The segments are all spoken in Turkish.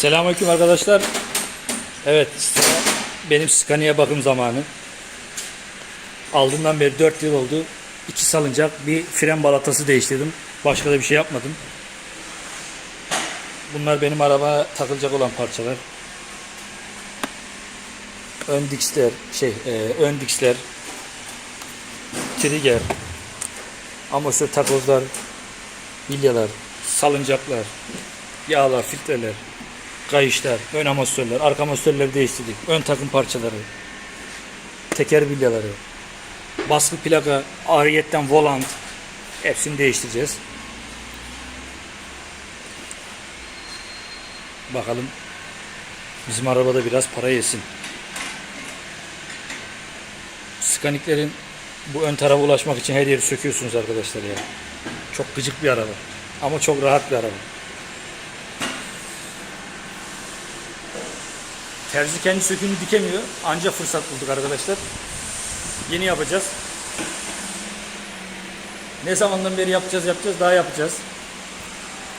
Selamünaleyküm arkadaşlar. Evet, benim Scania bakım zamanı. Aldığımdan beri 4 yıl oldu. İki salıncak, bir fren balatası değiştirdim. Başka da bir şey yapmadım. Bunlar benim araba takılacak olan parçalar. Ön diksler, şey, e, ön diksler, trigger, amortisör takozlar, bilyalar, salıncaklar, yağlar, filtreler, kayışlar, ön amortisörler, arka amortisörleri değiştirdik. Ön takım parçaları, teker bilyaları, baskı plaka, ariyetten volant hepsini değiştireceğiz. Bakalım bizim arabada biraz para yesin. Skaniklerin bu ön tarafa ulaşmak için her yeri söküyorsunuz arkadaşlar ya. Çok gıcık bir araba. Ama çok rahat bir araba. Terzi kendi söküğünü dikemiyor. Anca fırsat bulduk arkadaşlar. Yeni yapacağız. Ne zamandan beri yapacağız yapacağız daha yapacağız.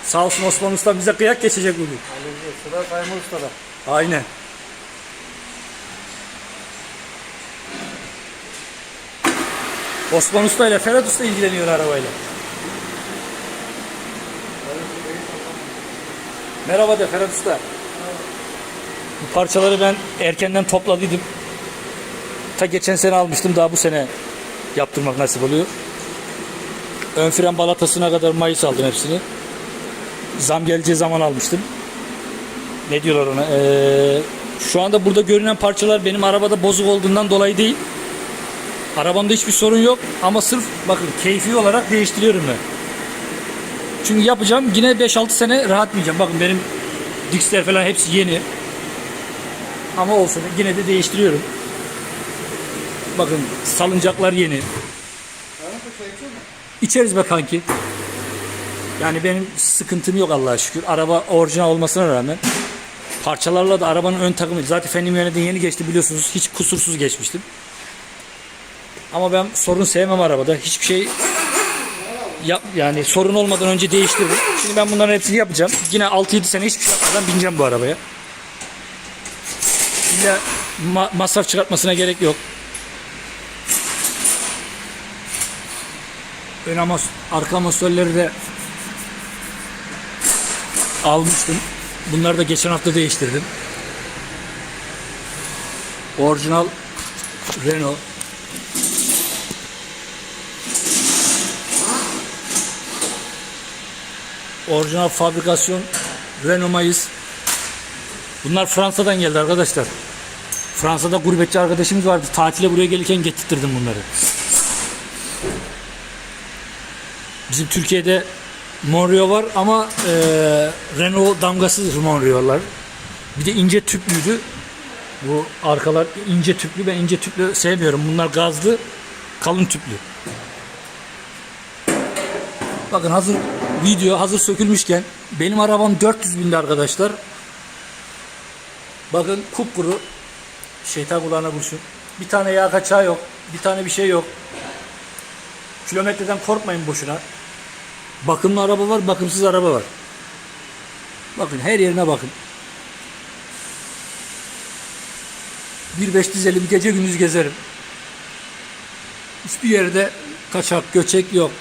Sağ olsun Osman Usta bize kıyak geçecek bugün. Sıra Kaymur Usta'da. Aynen. Osman Usta ile Ferhat Usta ilgileniyor arabayla. Merhaba de Ferhat Usta. Bu parçaları ben erkenden topladıydım. Ta geçen sene almıştım daha bu sene yaptırmak nasip oluyor. Ön fren balatasına kadar mayıs aldım hepsini. Zam geleceği zaman almıştım ne diyorlar ona? Ee, şu anda burada görünen parçalar benim arabada bozuk olduğundan dolayı değil. Arabamda hiçbir sorun yok ama sırf bakın keyfi olarak değiştiriyorum ben. Çünkü yapacağım yine 5-6 sene rahatmayacağım. Bakın benim diksler falan hepsi yeni. Ama olsun yine de değiştiriyorum. Bakın salıncaklar yeni. İçeriz be kanki. Yani benim sıkıntım yok Allah'a şükür. Araba orijinal olmasına rağmen parçalarla da arabanın ön takımı. Zaten fenim yöneden yeni geçti biliyorsunuz. Hiç kusursuz geçmiştim. Ama ben sorun sevmem arabada. Hiçbir şey yap, yani sorun olmadan önce değiştiririm. Şimdi ben bunların hepsini yapacağım. Yine 6-7 sene hiçbir şey yapmadan bineceğim bu arabaya. İlla ma- masraf çıkartmasına gerek yok. Ön amos, arka amortisörleri de almıştım. Bunları da geçen hafta değiştirdim. Orijinal Renault. Orijinal fabrikasyon Renault Mayıs. Bunlar Fransa'dan geldi arkadaşlar. Fransa'da gurbetçi arkadaşımız vardı. Tatile buraya gelirken getirttirdim bunları. Bizim Türkiye'de Monrio var ama e, Renault damgasız Monrio'lar. Bir de ince tüplüydü. Bu arkalar ince tüplü. Ben ince tüplü sevmiyorum. Bunlar gazlı, kalın tüplü. Bakın hazır video hazır sökülmüşken benim arabam 400 binde arkadaşlar. Bakın kupkuru şeytan kulağına kurşun. Bir tane yağ kaçağı yok. Bir tane bir şey yok. Kilometreden korkmayın boşuna. Bakımlı araba var, bakımsız araba var. Bakın her yerine bakın. 1.5 dizelim gece gündüz gezerim. Hiçbir yerde kaçak, göçek yok.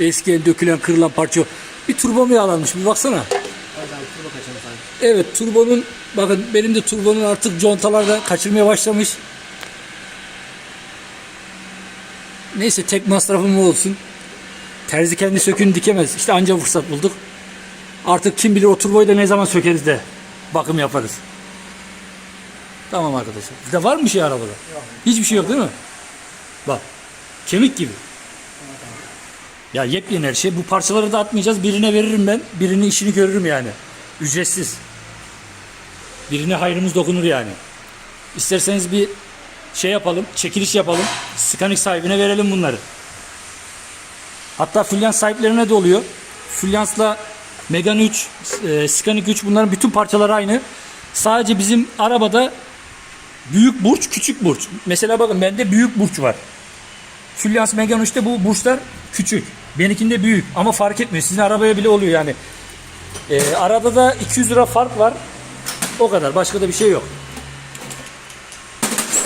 Eski dökülen, kırılan parça yok. Bir turbo mu yağlanmış bir baksana. Abi turbo sanki. Evet turbonun bakın benim de turbonun artık contalardan kaçırmaya başlamış. Neyse tek masrafım olsun. Terzi kendi söküğünü dikemez. İşte anca fırsat bulduk. Artık kim bilir o turboyu da ne zaman sökeriz de bakım yaparız. Tamam arkadaşlar. Bizde var mı bir şey arabada? Hiçbir şey yok değil mi? Bak. Kemik gibi. Ya yepyeni her şey. Bu parçaları da atmayacağız. Birine veririm ben. Birinin işini görürüm yani. Ücretsiz. Birine hayrımız dokunur yani. İsterseniz bir şey yapalım. Çekiliş yapalım. Skanik sahibine verelim bunları. Hatta Fluence sahiplerine de oluyor. Fluence'la Megane 3, e, Scenic 3 bunların bütün parçaları aynı. Sadece bizim arabada büyük burç, küçük burç. Mesela bakın bende büyük burç var. Fluence Megane 3'te bu burçlar küçük. Benimkinde büyük ama fark etmiyor. Sizin arabaya bile oluyor yani. E, arada da 200 lira fark var. O kadar. Başka da bir şey yok.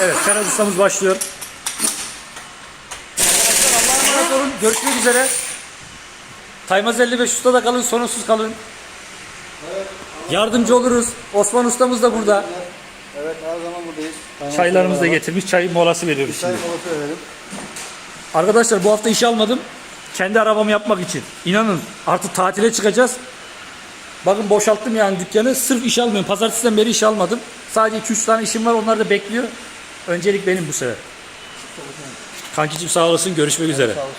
Evet ustamız başlıyor. Allah'a emanet olun. Görüşmek üzere. Taymaz 55 usta da kalın. Sorunsuz kalın. Yardımcı oluruz. Osman ustamız da burada. Evet her zaman buradayız. Kaymak Çaylarımızı da getirmiş. Çay molası veriyoruz Çay şimdi. molası verelim. Arkadaşlar bu hafta işe almadım. Kendi arabamı yapmak için. İnanın artık tatile çıkacağız. Bakın boşalttım yani dükkanı. Sırf iş almıyorum. Pazartesiden beri iş almadım. Sadece 2-3 tane işim var. Onlar da bekliyor. Öncelik benim bu sefer. Kankicim sağ olasın. Görüşmek üzere. Sağ olsun.